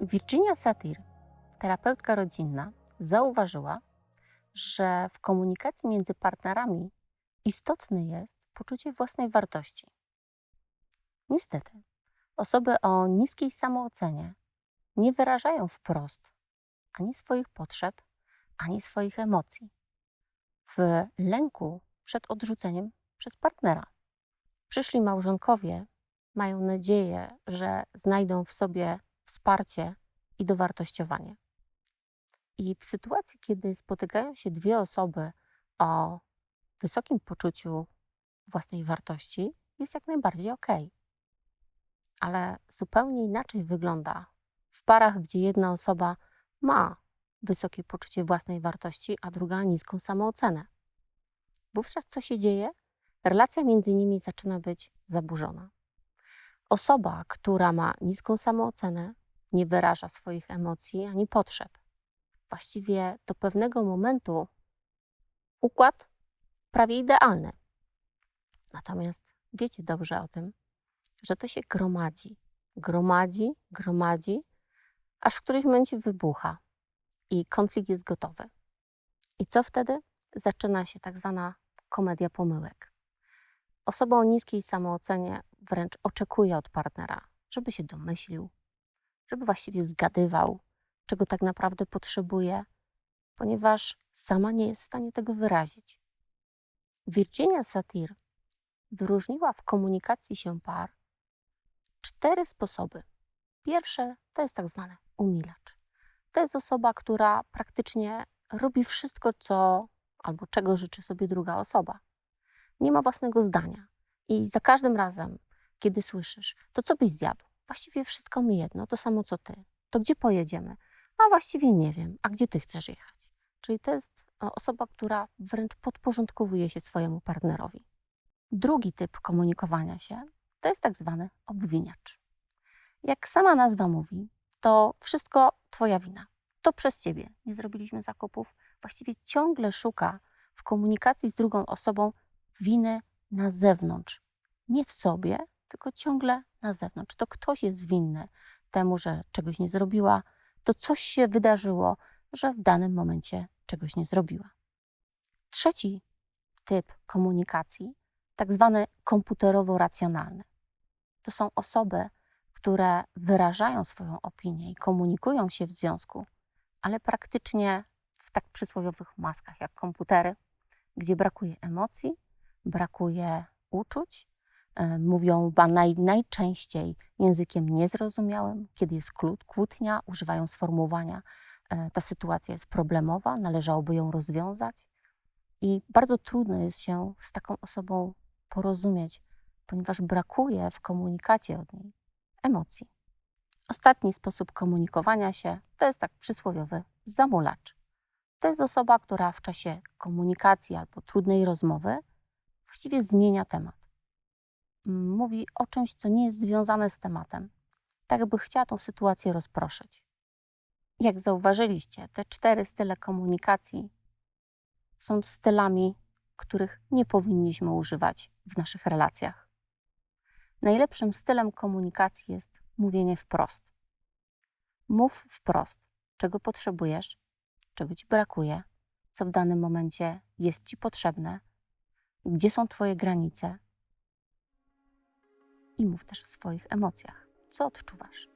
Virginia Satir, terapeutka rodzinna, zauważyła, że w komunikacji między partnerami istotne jest poczucie własnej wartości. Niestety, osoby o niskiej samoocenie nie wyrażają wprost ani swoich potrzeb, ani swoich emocji w lęku przed odrzuceniem przez partnera. Przyszli małżonkowie mają nadzieję, że znajdą w sobie wsparcie i dowartościowanie. I w sytuacji, kiedy spotykają się dwie osoby o wysokim poczuciu własnej wartości, jest jak najbardziej ok. Ale zupełnie inaczej wygląda w parach, gdzie jedna osoba ma wysokie poczucie własnej wartości, a druga niską samoocenę. Wówczas co się dzieje? Relacja między nimi zaczyna być zaburzona. Osoba, która ma niską samoocenę, nie wyraża swoich emocji ani potrzeb. Właściwie do pewnego momentu układ prawie idealny. Natomiast wiecie dobrze o tym, że to się gromadzi, gromadzi, gromadzi, aż w którymś momencie wybucha i konflikt jest gotowy. I co wtedy? Zaczyna się tak zwana komedia pomyłek. Osoba o niskiej samoocenie wręcz oczekuje od partnera, żeby się domyślił, żeby właściwie zgadywał, czego tak naprawdę potrzebuje, ponieważ sama nie jest w stanie tego wyrazić. Virginia Satir wyróżniła w komunikacji się par cztery sposoby. Pierwsze to jest tak zwany umilacz. To jest osoba, która praktycznie robi wszystko, co albo czego życzy sobie druga osoba. Nie ma własnego zdania. I za każdym razem, kiedy słyszysz, to co byś zjadł? Właściwie wszystko mi jedno, to samo co ty. To gdzie pojedziemy? A właściwie nie wiem. A gdzie ty chcesz jechać? Czyli to jest e, osoba, która wręcz podporządkowuje się swojemu partnerowi. Drugi typ komunikowania się to jest tak zwany obwiniacz. Jak sama nazwa mówi, to wszystko Twoja wina. To przez Ciebie nie zrobiliśmy zakupów. Właściwie ciągle szuka w komunikacji z drugą osobą winy na zewnątrz. Nie w sobie, tylko ciągle na zewnątrz. To ktoś jest winny temu, że czegoś nie zrobiła, to coś się wydarzyło, że w danym momencie czegoś nie zrobiła. Trzeci typ komunikacji, tak zwany komputerowo-racjonalny. To są osoby, które wyrażają swoją opinię i komunikują się w związku, ale praktycznie w tak przysłowiowych maskach jak komputery, gdzie brakuje emocji, brakuje uczuć, e, mówią naj, najczęściej językiem niezrozumiałym, kiedy jest kłótnia, używają sformułowania e, ta sytuacja jest problemowa, należałoby ją rozwiązać. I bardzo trudno jest się z taką osobą porozumieć, ponieważ brakuje w komunikacie od niej emocji. Ostatni sposób komunikowania się to jest tak przysłowiowy zamulacz. To jest osoba, która w czasie komunikacji albo trudnej rozmowy właściwie zmienia temat. Mówi o czymś, co nie jest związane z tematem, tak jakby chciała tą sytuację rozproszyć. Jak zauważyliście, te cztery style komunikacji są stylami, których nie powinniśmy używać w naszych relacjach. Najlepszym stylem komunikacji jest mówienie wprost. Mów wprost, czego potrzebujesz, czego ci brakuje, co w danym momencie jest ci potrzebne, gdzie są Twoje granice. I mów też o swoich emocjach. Co odczuwasz?